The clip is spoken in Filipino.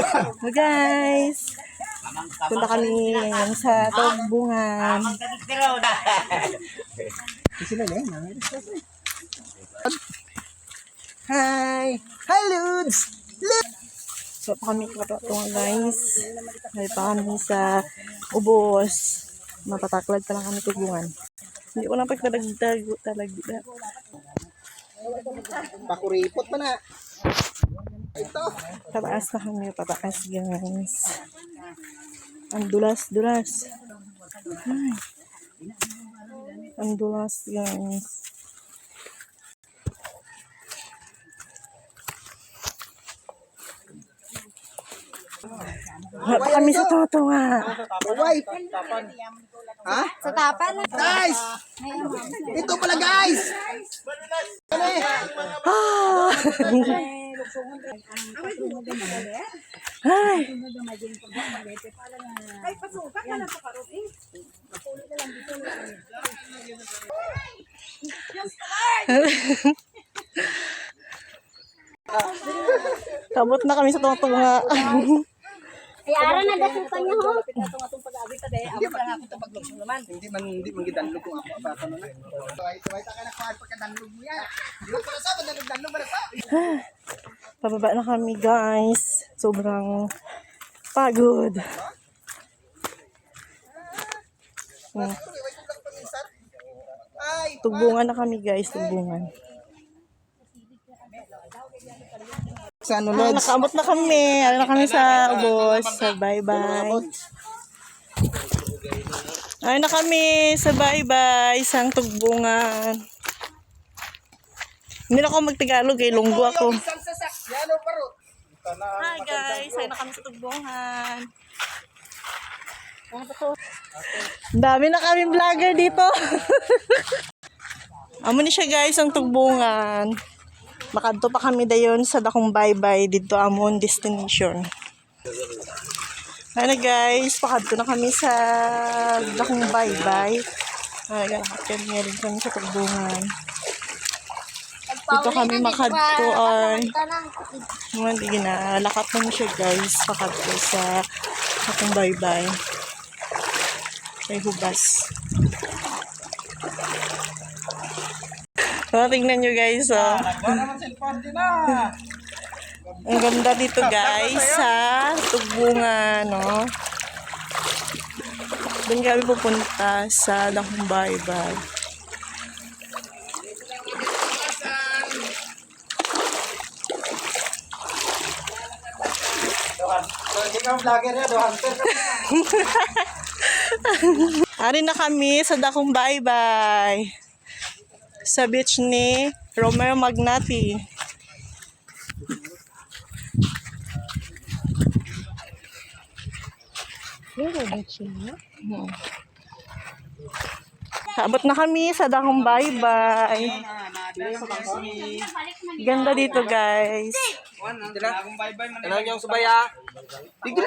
Hello guys! Punta kami ngayon sa Tagbungan. Hi! Hi, Ludes! So, pa kami katuwa guys. May pa kami sa ubos. Mapataklad pa lang kami tugungan. Hindi ko lang pagdadagdag talaga. Pakuripot pa na. Pataas na kami, pataas guys. Ang dulas, dulas. Ay. Ang dulas guys. Wala kami sa totonga. Uway. Ha? Sa tapan. Guys! Ito pala guys! Ah! Ay! Kabot na kami sa tunga. Ay, ara na dasukan niya ho. Hindi man hindi man gidanlog kung ako baka na. Tuway tuway ta ka na kuan pagkadanlog mo yan. Di ko na sa danlog danlog ba sa? Pababa na kami guys. Sobrang pagod. Hmm. Tugbungan na kami guys, tugbungan. sa ano Ah, nakaabot na kami. Ano na kami sa ubos. Sa bye-bye. Ay na kami sa bye-bye. Isang tugbungan. Hindi na ako magtagalog eh. Lunggo ako. Hi guys. Ay na kami sa tugbungan. Ang Dami na kami vlogger dito. Amo ni siya guys ang tugbungan. Makadto pa kami dayon sa dakong bye-bye dito amon destination. Ano guys, pakadto na kami sa dakong bye-bye. Ay, niya rin kami sa tugbungan. Dito kami makadto ay hindi ginalakat na mo siya guys pakadto sa dakong bye-bye. May hubas. Oh, tingnan nyo guys, oh. Din na. Ang ganda dito guys sa Tugbungan, no? Doon kami pupunta sa Dakong Hindi ka vlogger ya, do hunter. Ari na kami sa Dakong Baybay. Sa beach ni Romero Magnati. Hmm. Abot na kami sa Dakong Baybay. Ganda dito guys. Man. Ano yung subaya? Tigil.